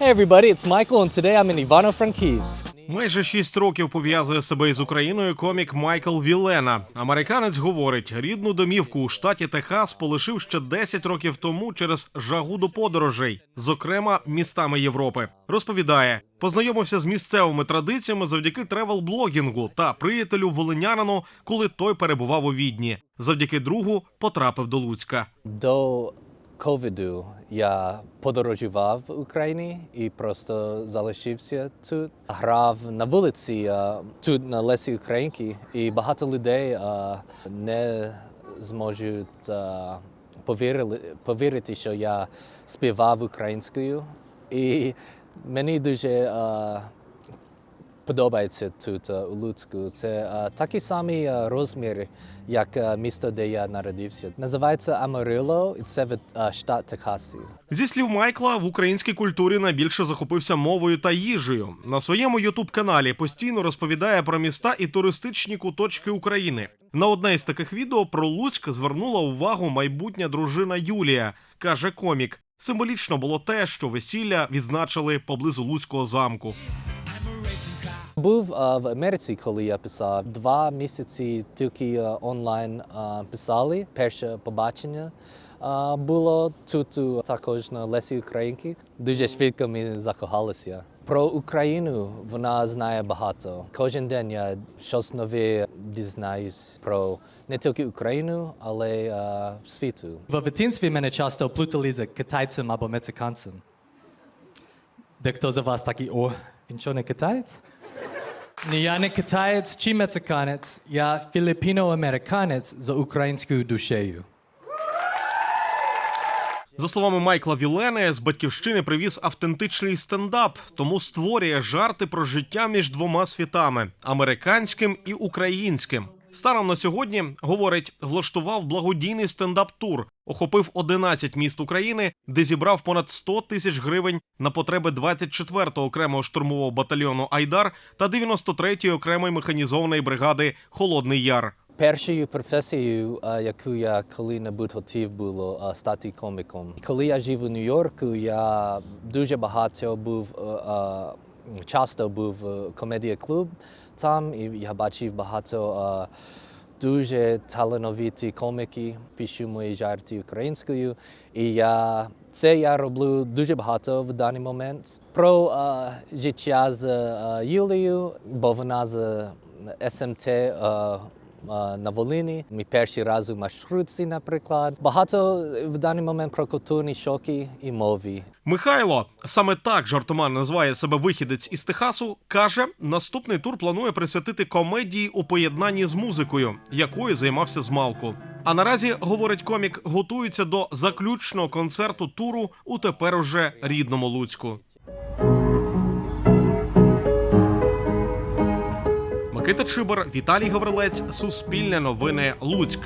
Hey everybody, it's Michael, and today I'm in Ivano-Frankivsk. Майже шість років пов'язує себе із Україною комік Майкл Вілена. Американець говорить, рідну домівку у штаті Техас полишив ще 10 років тому через жагу до подорожей, зокрема містами Європи. Розповідає, познайомився з місцевими традиціями завдяки тревел-блогінгу та приятелю волинянину, коли той перебував у Відні. Завдяки другу потрапив до Луцька. До ковіду я подорожував в Україні і просто залишився тут. Грав на вулиці тут на Лесі Українки, і багато людей не зможуть повірили, повірити, що я співав українською. І мені дуже подобається тут е, у Луцьку. Це е, такий самий е, розмір, як місто, де я народився. Називається Амарило, і це від штат Техасі. Зі слів Майкла, в українській культурі найбільше захопився мовою та їжею. На своєму ютуб-каналі постійно розповідає про міста і туристичні куточки України. На одне із таких відео про Луцьк звернула увагу майбутня дружина Юлія, каже комік. Символічно було те, що весілля відзначили поблизу Луцького замку. Був в Америці, коли я писав. Два місяці тільки онлайн писали. Перше побачення було тут також на Лесі Українки. Дуже швидко ми закохалися. Про Україну вона знає багато. Кожен день я щось нове дізнаюсь про не тільки Україну, але е, світу. В дитинстві мене часто плутали з китайцем або мексиканцем. Дехто з вас такий, о, він що не китаєць? Китаєць чи мексиканець, я філіппіно-американець за українською душею. За словами Майкла Вілени, з батьківщини привіз автентичний стендап, тому створює жарти про життя між двома світами американським і українським. Станом на сьогодні говорить, влаштував благодійний стендап-тур, охопив 11 міст України, де зібрав понад 100 тисяч гривень на потреби 24-го окремого штурмового батальйону Айдар та 93-ї окремої механізованої бригади Холодний Яр. Першою професією, яку я коли-небудь хотів було стати коміком. Коли я жив у Нью-Йорку, я дуже багато був е, е, часто був в комедія клуб там, і я бачив багато е, дуже талановиті коміки, пишу мої жарти українською. І я це я роблю дуже багато в даний момент. Про е, життя з е, Юлією, бо вона з СМТ. Е, а, на Волині. Ми перший раз у маршрутці, наприклад. Багато в даний момент про культурні шоки і мові. Михайло саме так жартоман називає себе вихідець із Техасу. каже, наступний тур планує присвятити комедії у поєднанні з музикою, якою займався з малку. А наразі говорить комік, готується до заключного концерту туру у тепер уже рідному Луцьку. Микита Чибар, Віталій Гаврилець, Суспільне новини Луцьк.